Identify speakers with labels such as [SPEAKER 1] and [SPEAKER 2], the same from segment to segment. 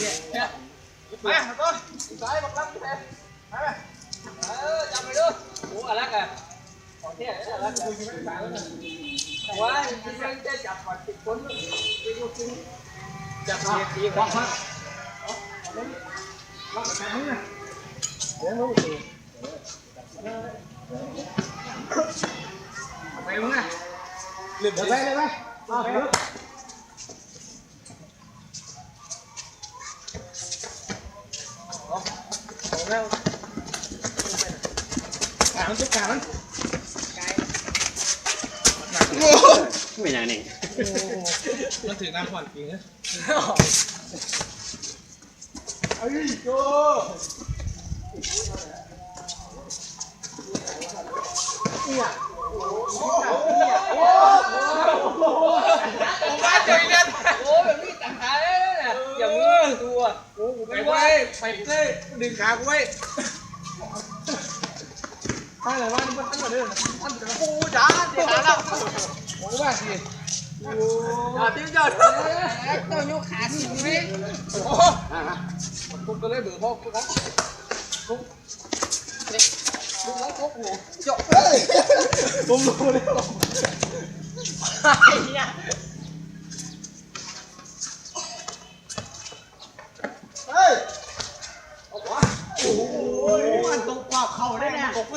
[SPEAKER 1] เนี่ยมาต้นสายบักลักแทนไปไปเออจับไปดูโอ้อะไรกันของเที่ยอะไรกันว้า แล้วขามันจุกขามัน
[SPEAKER 2] ไม่อย่างนี้
[SPEAKER 1] มันถือน้ำขวัญจริงนะไอ้โจผมมาเจอกันโอ้แบบนี้ต่างหากเลยเนี่ยอย่ามือตัวโอ้ไปไว้ไปเลย ดึงขากูไว้ตั้งแต่ว่ามันตั้งแต่เดิมตั้งแต่ปูจ้าเดี๋ยวแล้วโอ้ว่าสิโอ้ยดิ้นยอดต้องยกขาสิไหมโอ้ผมก็เลยเบื่อพ่อกูนะลุกลุกแล้วลุกหัวเจาะเฮ้ยผมรู้เลยเ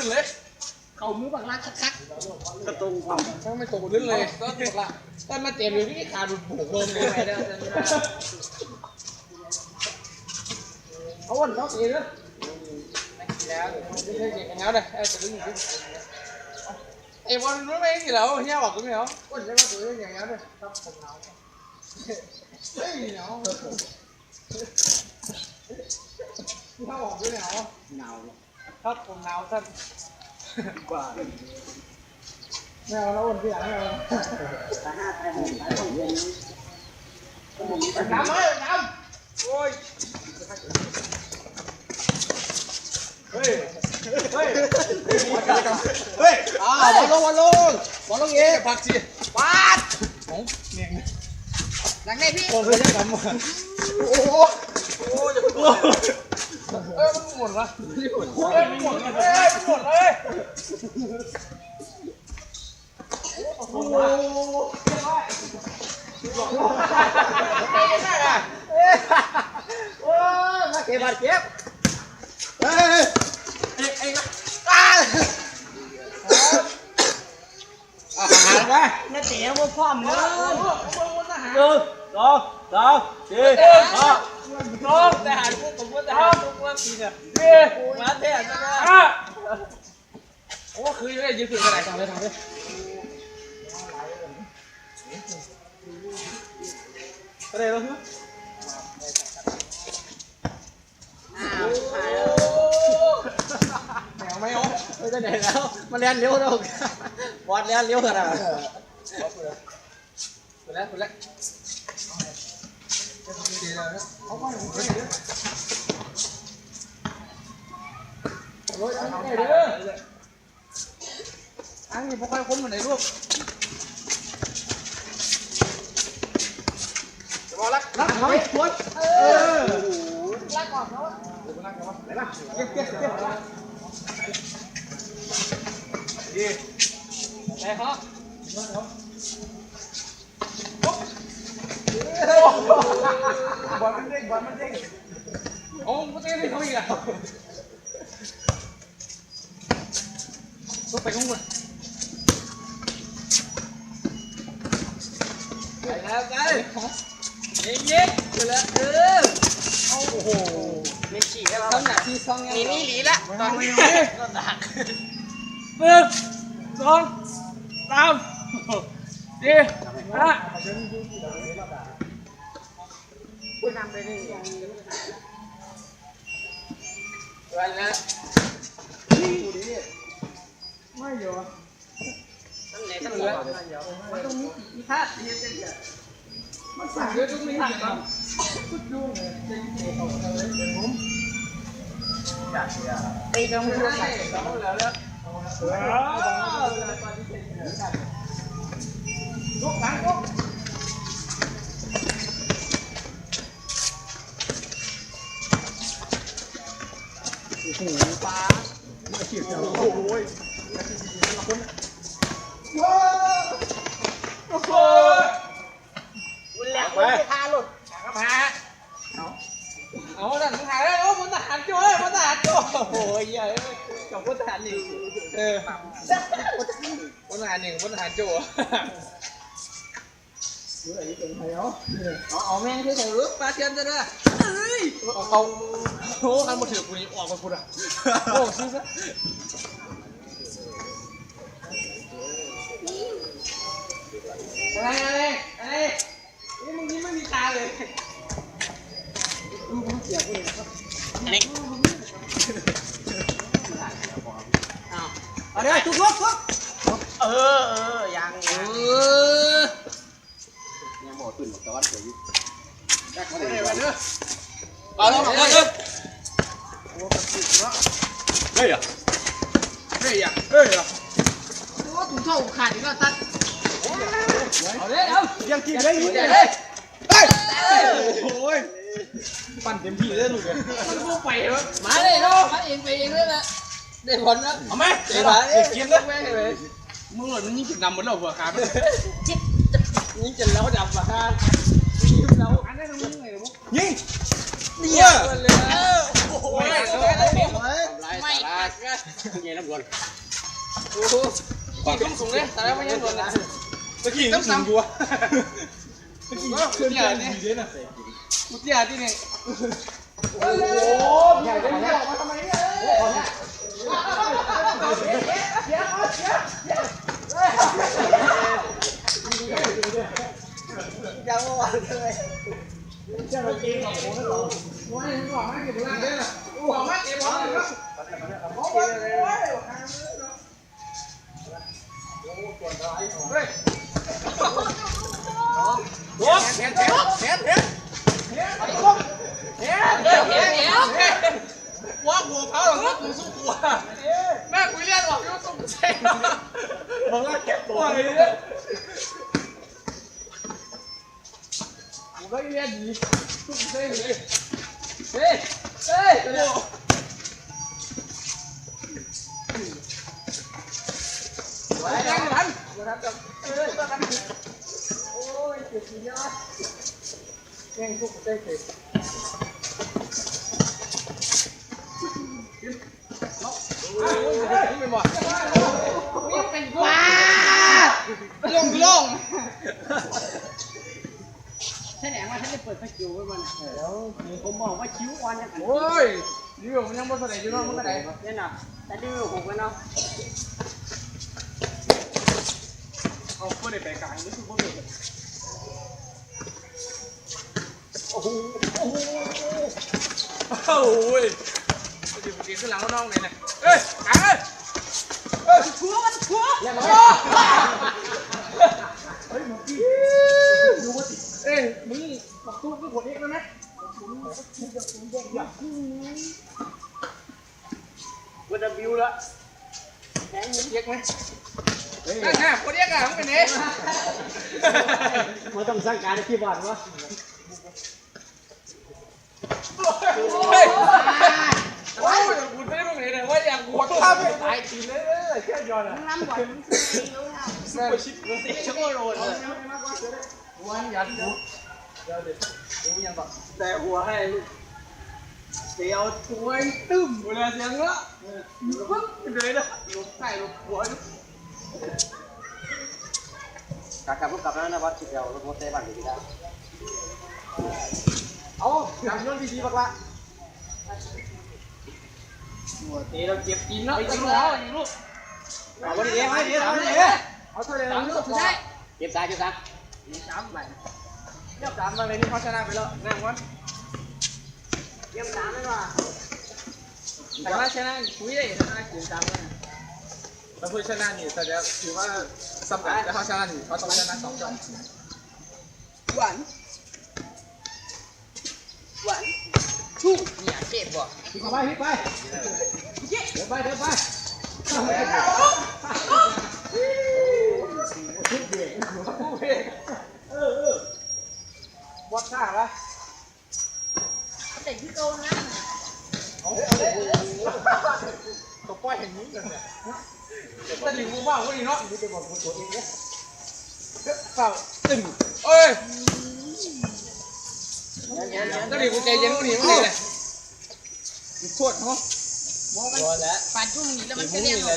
[SPEAKER 1] น่ตกขึ้นเลย
[SPEAKER 3] เขามือบักลักคัก
[SPEAKER 2] กระตุงความ
[SPEAKER 1] ถ้าไม่ตกขึ้นเลยก็ตกละแต่มาเจ็บอยู่ที่ขาดุโผล่ลมเลยเอาวันน็อกเองนะแล้วไม่ใช่เก่งกันแล้วเลยไอ้ตัวนี้ไอ้บอลรู้ไหมกี่แล้วเฮียบอกกูไม่เอาวันใช่ว่าตัวนี้อย่างนี้เลยครับผมหนาวเฮ้ยหนาวถ้าบอกกูไม่เอา
[SPEAKER 2] หนาว
[SPEAKER 1] ครับผมหนาวท่าน
[SPEAKER 2] กว่า
[SPEAKER 1] ไม่เอาแล้ววันที่หลังไม่เอา
[SPEAKER 2] ถ้าห้าไทยหงไทยหงเย็น
[SPEAKER 1] น้ำเลยน้ำโอ้ยเฮ้ยเฮ้ยเฮ้ยอ้าวบอลลงบอลลงบอลลงเองผักสิปาดโอ้เนียง
[SPEAKER 3] ๆหลังได้พี่
[SPEAKER 1] โอ้ยทำโอ้โหโอ้ยโอ้ย เอ้ยมันหมดละเอ้ยมันหมดเลยเอ้ยมันหมดเลยโอ้โหไม่ได้อะโอ้ยมาเก็บบาดเจ็บเฮ้ยเอ็งเอ็งอ่าอาหารไป
[SPEAKER 3] น่าเตะว่าพร้อมเลย
[SPEAKER 1] หนึ่ง
[SPEAKER 2] หนึ่งสองสามสี่ห้า
[SPEAKER 1] น้องทหารพวกผมว่าทหารพวกว่าปีเนี่ยเฮ้ยมาเตะจังอะโอ้คือยังไงยืนถึงกระไรทำเลยทำเลย
[SPEAKER 2] อะไรแล้วเนี่ย
[SPEAKER 1] แมวไม่เอา
[SPEAKER 2] ไม่ได้ไหนแล้วมันเรียนเร็วแล้วบอลเรียนเร็วขนาด
[SPEAKER 1] ไปแล้วไปแล้ว เอาไปผมไปเดี๋ยวโอ้ยอันนี้เด้ออันนี้พวกใครคุ้มเหมือนไหนลูกจะ บอลมันเด้งบอลมันเด้งโอ้มันเด้งให้เขาอีกอะลุกไปข้างบนไปแล้วไปยิงยิงไปแล้วเออโอ้โห
[SPEAKER 2] ไม่ฉี่ให้เรา
[SPEAKER 1] ต้องหนักที่ซอง
[SPEAKER 3] นี่นี่หลีละตอนนี้
[SPEAKER 1] หนึ่งสองสามสี่ห้า
[SPEAKER 3] คุณนำไปนี่
[SPEAKER 1] ไปแล้วไม่อยู่
[SPEAKER 3] ตั้งไหนตั้ง
[SPEAKER 1] เห
[SPEAKER 3] หั
[SPEAKER 1] ลื
[SPEAKER 3] ว
[SPEAKER 1] อมันต้องมีอีท่าเดียวกันเนี่ยมันสั่งเยอะตรงนี้ครับพูดดูเลยจะเกี่ยวกับอะไรเดี๋ยวผม
[SPEAKER 3] ตีตรงมือ
[SPEAKER 1] ใช่แล้วแล้วแล้วลุกูปลา
[SPEAKER 2] โอ้โห
[SPEAKER 1] โอ้โห
[SPEAKER 3] คุณแล้วคุณไม่พาหลุด
[SPEAKER 1] กระพาเอาเอาดันมึงหายแล้วพลทหารโจ้พลทหารโจ้โอ้โหเหี้ยกับพลทหารหนึ่งเออพลทหารหนึ่งพลทหารโจ้
[SPEAKER 3] เอาเอาแม่งที่ใส่รถ
[SPEAKER 1] ปลาเทียนจะได้เอ้ยเอา โอ้คันมาถือกูนี่ออกมากูอะโอ้ซื้อซะอะไรอะไรอะไรนี่มึงนี่ไม่มีตาเลย
[SPEAKER 2] เอาเดี๋ยวทุกทุกทุก
[SPEAKER 3] เออเออยัง
[SPEAKER 1] เอ
[SPEAKER 3] ยัง
[SPEAKER 1] อ
[SPEAKER 2] ยังบอกตื่นแต่ว่าเดี๋ยวอยู่
[SPEAKER 1] เอาเลยเอาเลยเอาเลย เอาเลย
[SPEAKER 2] เฮ้ยอะ
[SPEAKER 1] เฮ้ยอะเฮ้ยอะ
[SPEAKER 3] โอ้ถุงเท้าขาดอีกแล้วตัด
[SPEAKER 1] เอาเลยเอา
[SPEAKER 2] ยังกินได้อยู่
[SPEAKER 1] เดี๋
[SPEAKER 2] เนี่ย
[SPEAKER 1] วยเฮ้ยเฮ้ย
[SPEAKER 2] โอ้ยปั่นเต็มที่เลยลูกเนี่ย
[SPEAKER 1] มันพูดไปเหรอ
[SPEAKER 3] มาเลยเนาะมาเองไปเองเลยแหละได้ผลแล้ว
[SPEAKER 1] เอาไหม
[SPEAKER 2] เดี๋ยวเดี๋ยวกินเลย
[SPEAKER 1] แม่งเลยมึงหล่นมันยิ่งจุดดำเหมือนเราหัวขาด
[SPEAKER 3] จิ๊บจะ
[SPEAKER 1] ยิ่งจะแล้วดำมาฮะยิ่งแล้วอันนี้มึงไงมึง
[SPEAKER 2] ยิง
[SPEAKER 1] เนี่ย nghe nó buồn. Kì cấm súng đấy,
[SPEAKER 3] tao đã
[SPEAKER 1] mấy nhân
[SPEAKER 3] buồn này Tôi kì
[SPEAKER 2] cấm sắm Tôi kì cơn nhà gì thế
[SPEAKER 1] nè Một nhà Hãy subscribe cho kênh Ghiền Mì Gõ Để không bỏ lỡ những video hấp dẫn ว่าหัวเขาห
[SPEAKER 2] รอกครับมึงสู้กูอะแม่กูเลี
[SPEAKER 1] ยนออกยุ่งตุ้มเซ็งมึงก็เก็บตัวเลยกูไม่เลียนดีตุ้มเซ็ง
[SPEAKER 2] เล
[SPEAKER 1] ยเฮ้ยเฮ้ย ทันเฮ้ยโอ้ยเจ็บเยอะแย่งทุกได้เสร็จว้าลงลง
[SPEAKER 3] แสดงว่าฉันได้เปิดไฟคิวไว้มันแล้วผมบอกว่าคิ้วอ่อนอย่างนั้น
[SPEAKER 1] โอ้ยนี่มันยังบ่แสดงอยู่เนาะมันก็ได้
[SPEAKER 3] เนี่ยนะแต่ดื้อหกกันเนาะ
[SPEAKER 1] เอาเพื่อนไปกลางนี่คือพวกเด็ก
[SPEAKER 2] โอ้โห โอ้โห
[SPEAKER 1] โอ้ยมันอยู่ดีขึ้นหลังน้องเลยนะเอ้ยกลางเลยเอ้ยชัวมันชัวอย่ามาเฮ้ยมึงกี้ดูว่าติเอ้ยมึงบอกตู้มึงผลเอกแล้วนะ
[SPEAKER 3] วันดับบิวละแข็ง
[SPEAKER 1] เรียกไหมนั่นน่ะคนเรีย อะมึงเป็นเอ๊ะ
[SPEAKER 3] มันต้องสร้างการที่บ้านวะ
[SPEAKER 1] เฮ้ยโอ้ยคุณไม่ได้ตรงไหนเลยว่าอย่ากหัวข้ามไม่ตายทีเลยแค่ย้อนอะ
[SPEAKER 3] น้ำบ่อน
[SPEAKER 1] ซุปเปอร์ชิปรสช็อกโกโรลเลยวันยันดูเดี๋ยวเดี๋ยวดูยังก่อนแต่หัวให้ลูกเดี๋ยวตัวตึ้มเวลาเสียงละปึ๊บเลยนะลูกใส่ลูกหัว
[SPEAKER 2] ก ลับกลับกลับแล้วนะวัดสิบเดียวรถมอเตอร์บ้านดีได้
[SPEAKER 1] เอาจำย้อนดีๆบักละหัวเตะเราเจ็บกินเนาะกินแล้วยิงลูก
[SPEAKER 2] เอาวันนี้เอาวันนี้เอาวันนี้
[SPEAKER 1] เอาเท่าไหร่
[SPEAKER 3] สามลูกได้
[SPEAKER 2] เก็บสายเก็บสาย
[SPEAKER 3] สามใบ
[SPEAKER 1] เทียบสามมาเลยนี่เขาชนะไปแล้วนั่งวัน
[SPEAKER 3] เยี่ยมสามเลยว่ะ
[SPEAKER 1] แต่ว่าชนะคุยได้ชนะกินสามเลย ถ้าพูดชนะนี่แต่เดี๋ยวถือว่าสำคัญแต่เขาชนะนี่เขาต้องชนะสองจอน
[SPEAKER 3] หวานหวานชู้เนี่ยเจ็บบ่
[SPEAKER 1] ไปไปไปเดี๋ยวไปเดี๋ยวไปวัดท่าละ
[SPEAKER 3] แต่ที่โตนะ
[SPEAKER 1] เอาเขาปล่อยอย่างนี้กันเนี่ยแต่หลิงกูว่าวันนี้เนาะนี่เป็นบอลกูตัวเองเนี่ยเปล่าตึงเอ้ยก็ดีกูใจเย็นกูหนีมันเลยโทษเขาะพอแล้ว
[SPEAKER 3] ปาดจุ่มนี่แล้วมันก็เรียนออ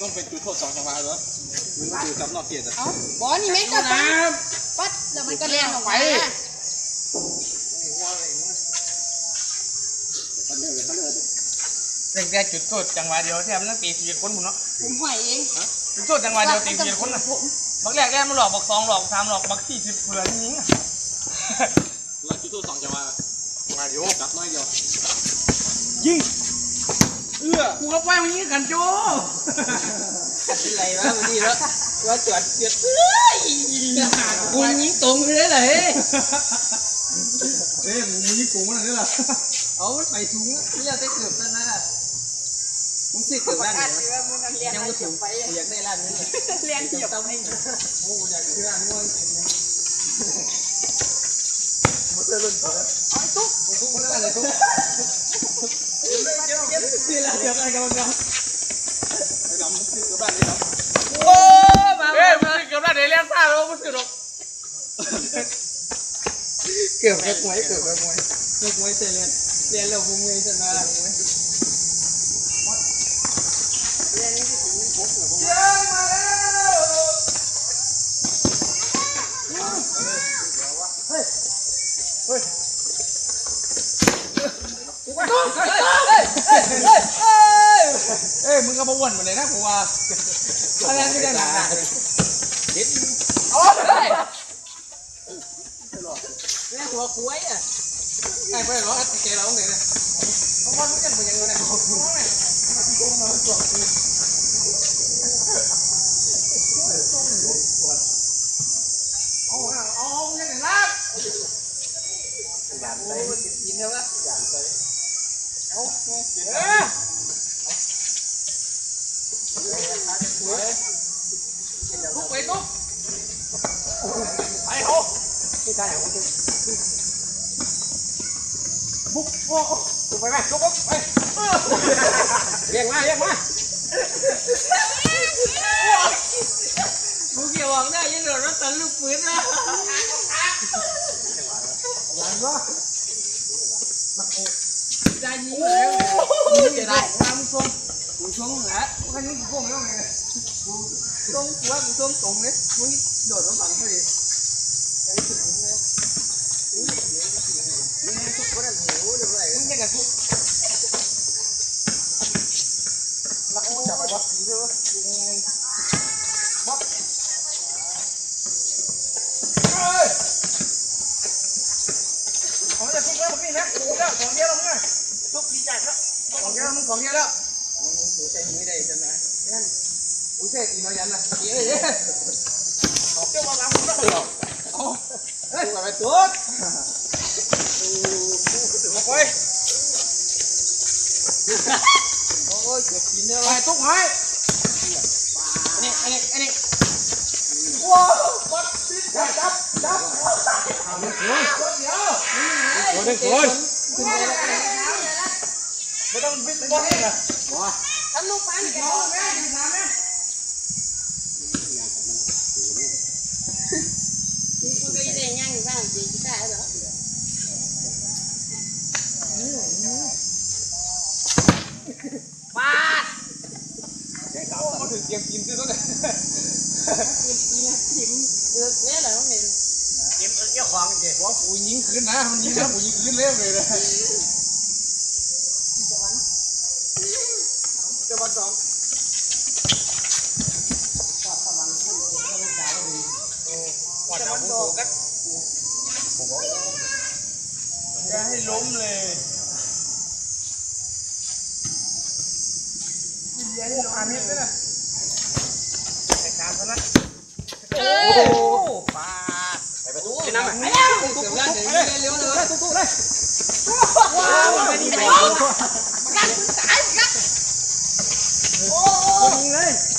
[SPEAKER 1] ต้องเป็นจุดโทษสองจังหวะเหรอมึงดูกับนอกเกียรติ
[SPEAKER 3] อ้าบอนี่แม่งก็ปัดปัดแล้วมันก็เรียนออกมา
[SPEAKER 1] เรื่องแต่จุดโทษจังหวะเดียวแทบนั่งตีสี่คนหมดเนาะ
[SPEAKER 3] ผมห่วยเอง
[SPEAKER 1] จุดโทษจังหวะเดียวตีสี่คนน่ะ
[SPEAKER 3] ผม
[SPEAKER 1] บักแรกแรกมันหลอกบักสองหลอกสามหลอกบักสี่สิบเผื่อนี่
[SPEAKER 2] เราจุดตัวสองจังหวะ
[SPEAKER 1] มาเดี๋ยว
[SPEAKER 2] จับน้อยเดียว
[SPEAKER 1] กูก็ปล่อยมันยิงกันโจ้
[SPEAKER 3] อะไรวะวันนี้แล้วว่าจอดเดือดเอ้ยกูยิงตรงเลยเลย
[SPEAKER 1] เอ้ยมึงยิงกูมันอะไรล่ะ
[SPEAKER 3] เอาไปถุงนี่เราได้เกือบแล้วนะ มึงสิเกือบด้านไหนยังไม่ถึงไปอยากได้ร้านนี้เรียนเกี่ยวกับไอ้
[SPEAKER 1] โอ้อยากเชื่อนี่มันมันจะเล่นอะไรตุ๊กตุ๊กมันอะไรตุ๊ก
[SPEAKER 3] คืออะไรเกี่ยวกับกันกัน
[SPEAKER 1] ไอ้ดำมันซื้อกับบ้านไอ้ดำ
[SPEAKER 3] โอ้มา
[SPEAKER 1] เอ้ยมันซื้อกับบ้านไอ้เลี้ยงซ่าแล้วมันซื้อหรอกเกือบแค่หวยเกือบแค่หวย
[SPEAKER 3] เรียนมวยเสร็จเรียนเรียนแล้ววงเวียนชนะ
[SPEAKER 1] เอ้ยมึงก็มาวนมาเลยนะกูว่า
[SPEAKER 3] อะไรไม่ได้หนัก
[SPEAKER 1] โอ้ย
[SPEAKER 3] แม่หัวคุ้ยอะ
[SPEAKER 1] ไอ้ไปหรอไอ้เกเราเนี่ยนะเพราะว่าทุกอย่างมันยังไงเนี่ยของกูเนี่ยเอาเอาเอาอย่างไรนะ
[SPEAKER 3] ยินเท่าไหร่
[SPEAKER 1] เอ้ยทุกไปทุกไปเอาบุกโอ้บุกไปไหมบุกบุกไปเรีย กมาเรียกมา
[SPEAKER 3] กูเกี่ยวได้ยังโดนรถตันลูกปืนนะได้ยิงแล้วยิงจะได้มามึงชงมึงชงเห
[SPEAKER 1] กแล้วมึงนี่นะโอ้โหแล้วของเยอะแล้วมึงอะทุกดีใจแล้วของเยอะมึงของเยอะแล้ว
[SPEAKER 3] กูใจไม่ได้จังนะ
[SPEAKER 1] อุ้ยเท่อีน้อยยันนะเย้เย้ออกเจ้ามาล้างมึงแล้วเหรอเฮ้ยไปตุ๊ดมาไป
[SPEAKER 3] โอ้ยเกือบกินแล้ว
[SPEAKER 1] ไปตุ๊กไม้อันนี้อันนี้อันนี้ว้าววัดติดจับจับจับเอาหนึ่งคนเดียวตัวหนึ่งคน
[SPEAKER 3] ขึ้นไปแล้ว
[SPEAKER 1] ไม่ต้องวิ่งบอล เลยนะ
[SPEAKER 3] ทำลูกไปเดี๋ยว
[SPEAKER 1] แม่ยิงถามแม่
[SPEAKER 3] กูก็ได้ย่างอยู่บ้างจริงได้เหรอ
[SPEAKER 1] เขาถึงเตรียมกินซื้อแล้วเนี่ย
[SPEAKER 3] กินกินกินเออแม่เหรอมึง
[SPEAKER 1] เก็บเจ้าของเด็กว่ากูยิงคืนนะ มันยิงแล้วกูยิงคืนเร็วเลยนะจะวันสองวัดเอาโฟกัสจะให้ล้มเลยเดี๋ยวให้ลงอาเมตรด้วยนะแต่การเท่านั้น
[SPEAKER 3] เอ
[SPEAKER 1] โอ้
[SPEAKER 3] อ
[SPEAKER 1] โหปลา ไปประตูไปน้ำไป
[SPEAKER 3] ไปแล้วเกือบแล้วเดี๋ยวเร็วเลย
[SPEAKER 1] ตุ๊กตุ๊กเลย
[SPEAKER 3] ว้าวไม่ดีไปโอ้กันตายกันโอ้
[SPEAKER 1] ยิงเลย
[SPEAKER 3] โ